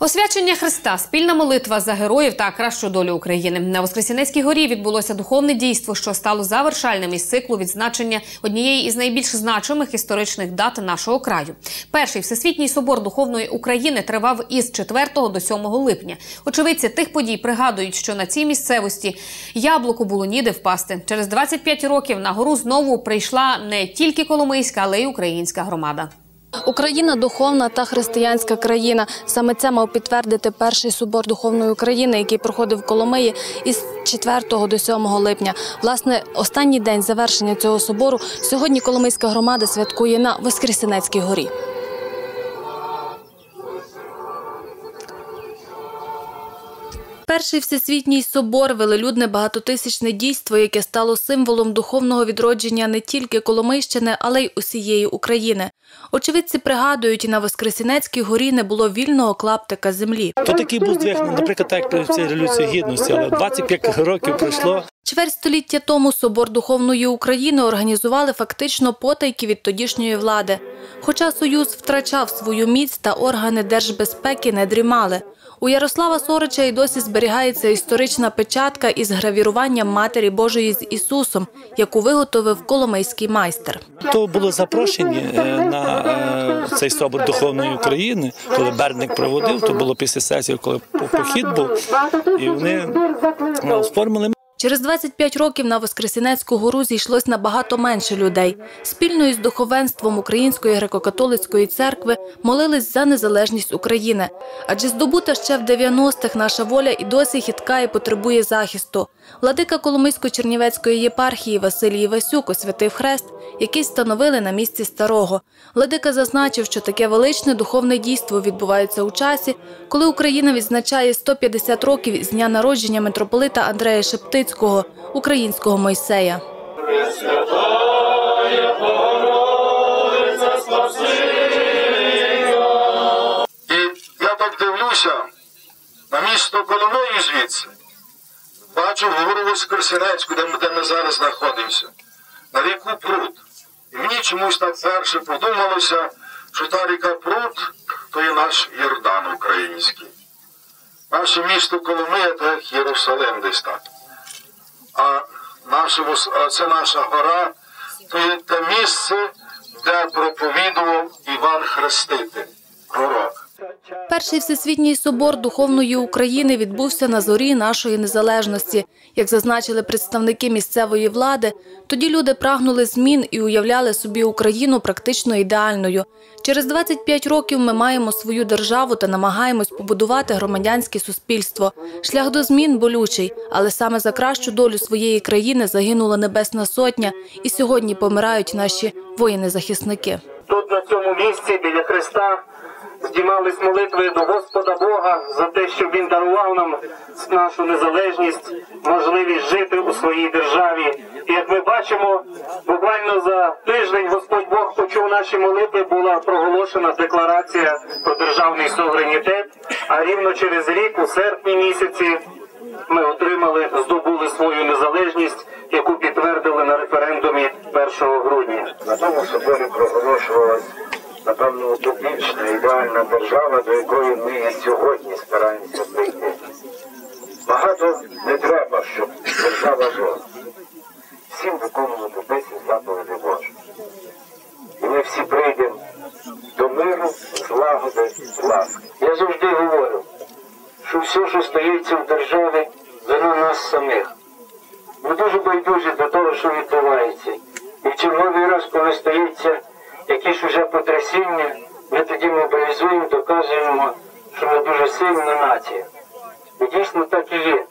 Освячення Христа, спільна молитва за героїв та кращу долю України. На Воскресінецькій горі відбулося духовне дійство, що стало завершальним із циклу відзначення однієї із найбільш значимих історичних дат нашого краю. Перший всесвітній собор духовної України тривав із 4 до 7 липня. Очевидці тих подій пригадують, що на цій місцевості яблуку було ніде впасти. Через 25 років на гору знову прийшла не тільки Коломийська, але й українська громада. Україна духовна та християнська країна. Саме це мав підтвердити перший собор духовної України, який проходив в Коломиї із 4 до 7 липня. Власне, останній день завершення цього собору сьогодні Коломийська громада святкує на Воскресенецькій горі. Перший всесвітній собор велелюдне багатотисячне дійство, яке стало символом духовного відродження не тільки Коломийщини, але й усієї України. Очевидці пригадують, на Воскресінецькій горі не було вільного клаптика землі. То такий був здвиг, наприклад, так як при цій революції гідності, але 25 років пройшло. Чверть століття тому собор духовної України організували фактично потайки від тодішньої влади. Хоча Союз втрачав свою міць та органи держбезпеки не дрімали. У Ярослава Сорича й досі зберігається історична печатка із гравіруванням Матері Божої з Ісусом, яку виготовив коломийський майстер. То було запрошені е, на е, цей собор духовної України, коли Берник проводив, то було після сесії, коли похід був, і вони ну, оформили. Через 25 років на Воскресінецьку гору зійшлось набагато менше людей. Спільно із духовенством Української греко-католицької церкви молились за незалежність України. Адже здобута ще в 90-х наша воля і досі хитка і потребує захисту. Владика Коломийсько-Чернівецької єпархії Василій Івасюк освятив хрест, який встановили на місці старого. Владика зазначив, що таке величне духовне дійство відбувається у часі, коли Україна відзначає 150 років з дня народження митрополита Андрея Шептицького, українського Мойсея. І я так дивлюся на місто Коломию звідси. Бачу гору Воскресенецьку, де ми, зараз знаходимося, на ріку Прут. І мені чомусь так перше подумалося, що та ріка Прут то є наш Йордан український. Наше місто Коломия як Єрусалим десь так. А нашому а це наша гора, то є те місце, де проповідував Іван Хреститель, пророк. Перший всесвітній собор духовної України відбувся на зорі нашої незалежності. Як зазначили представники місцевої влади, тоді люди прагнули змін і уявляли собі Україну практично ідеальною. Через 25 років ми маємо свою державу та намагаємось побудувати громадянське суспільство. Шлях до змін болючий, але саме за кращу долю своєї країни загинула Небесна Сотня, і сьогодні помирають наші воїни-захисники. Тут на цьому місці біля Христа здіймались молитви до Господа Бога за те, щоб Він дарував нам нашу незалежність, можливість жити у своїй державі. І як ми бачимо, буквально за тиждень Господь Бог почув наші молитви, була проголошена декларація про державний суверенітет. А рівно через рік, у серпні місяці, ми отримали, здобули свою незалежність, яку підтвердили на референдумі 1 грудня. На тому соборі проголошувалась, напевно, утопічна, ідеальна держава, до якої ми і сьогодні стараємося прийти. Багато не треба, щоб держава жила. Всім виконувати 10 заповідей Божих. І ми всі прийдемо до миру, злагоди, ласки. Я завжди говорю, що все, що стається в державі, вина нас самих. Ми дуже байдужі до того, що відбувається. І в черговий раз, коли стається якісь уже потрясіння, ми тоді мобілізуємо, доказуємо, що ми дуже сильна нація. І дійсно так і є.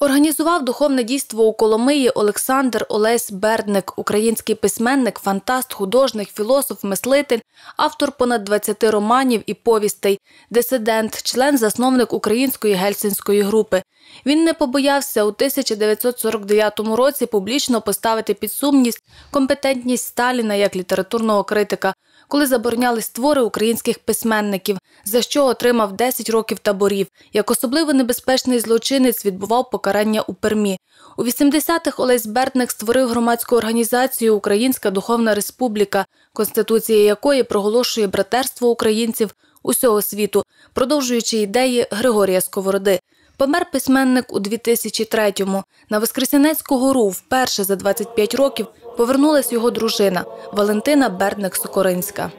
Організував духовне дійство у Коломиї Олександр Олесь Бердник, український письменник, фантаст, художник, філософ, мислитель, автор понад 20 романів і повістей, дисидент, член-засновник української гельсінської групи. Він не побоявся у 1949 році публічно поставити під сумнів компетентність Сталіна як літературного критика, коли заборонялись твори українських письменників, за що отримав 10 років таборів. Як особливо небезпечний злочинець відбував покарання у Пермі. У 80-х Олесь Бертник створив громадську організацію Українська Духовна Республіка, конституція якої проголошує братерство українців усього світу, продовжуючи ідеї Григорія Сковороди. Помер письменник у 2003-му. На Воскресенецьку гору вперше за 25 років повернулась його дружина Валентина Бердник-Сокоринська.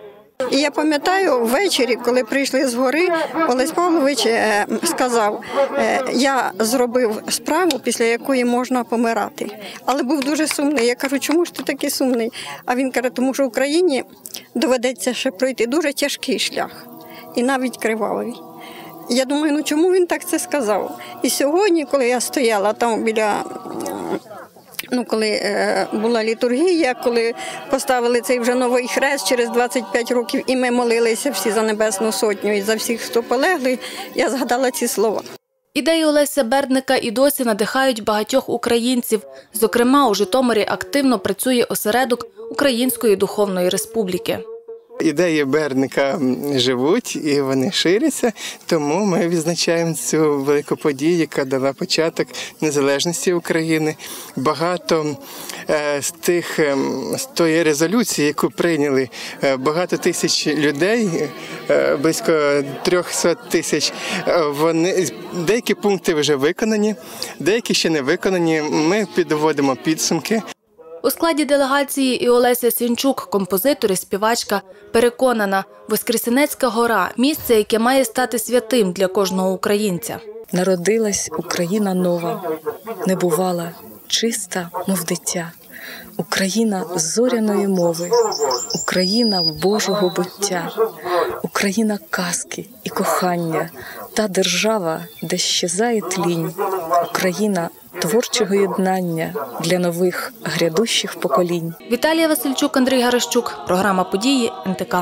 І я пам'ятаю ввечері, коли прийшли з гори, Олесь Павлович е, сказав: е, я зробив справу, після якої можна помирати. Але був дуже сумний. Я кажу, чому ж ти такий сумний? А він каже, тому що Україні доведеться ще пройти дуже тяжкий шлях і навіть кривавий. Я думаю, ну чому він так це сказав? І сьогодні, коли я стояла там біля Ну, коли е, була літургія, коли поставили цей вже новий хрест через 25 років, і ми молилися всі за Небесну Сотню і за всіх, хто полегли, я згадала ці слова. Ідеї Олеся Бердника і досі надихають багатьох українців. Зокрема, у Житомирі активно працює осередок Української духовної республіки. Ідеї Берника живуть і вони ширяться, тому ми відзначаємо цю велику подію, яка дала початок незалежності України. Багато е, з тих ем, з тої резолюції, яку прийняли е, багато тисяч людей, е, близько 300 тисяч. е, Вони деякі пункти вже виконані, деякі ще не виконані. Ми підводимо підсумки. У складі делегації і Олеся Сінчук, композитор і співачка, переконана, Воскресенецька гора місце, яке має стати святим для кожного українця. Народилась Україна нова, небувала, чиста, мов дитя. Україна зоряної мови, Україна Божого буття, Україна казки і кохання, та держава, де щезає тлінь, Україна творчого єднання для нових грядущих поколінь. Віталія Васильчук, Андрій Гарищук. Програма події НТК.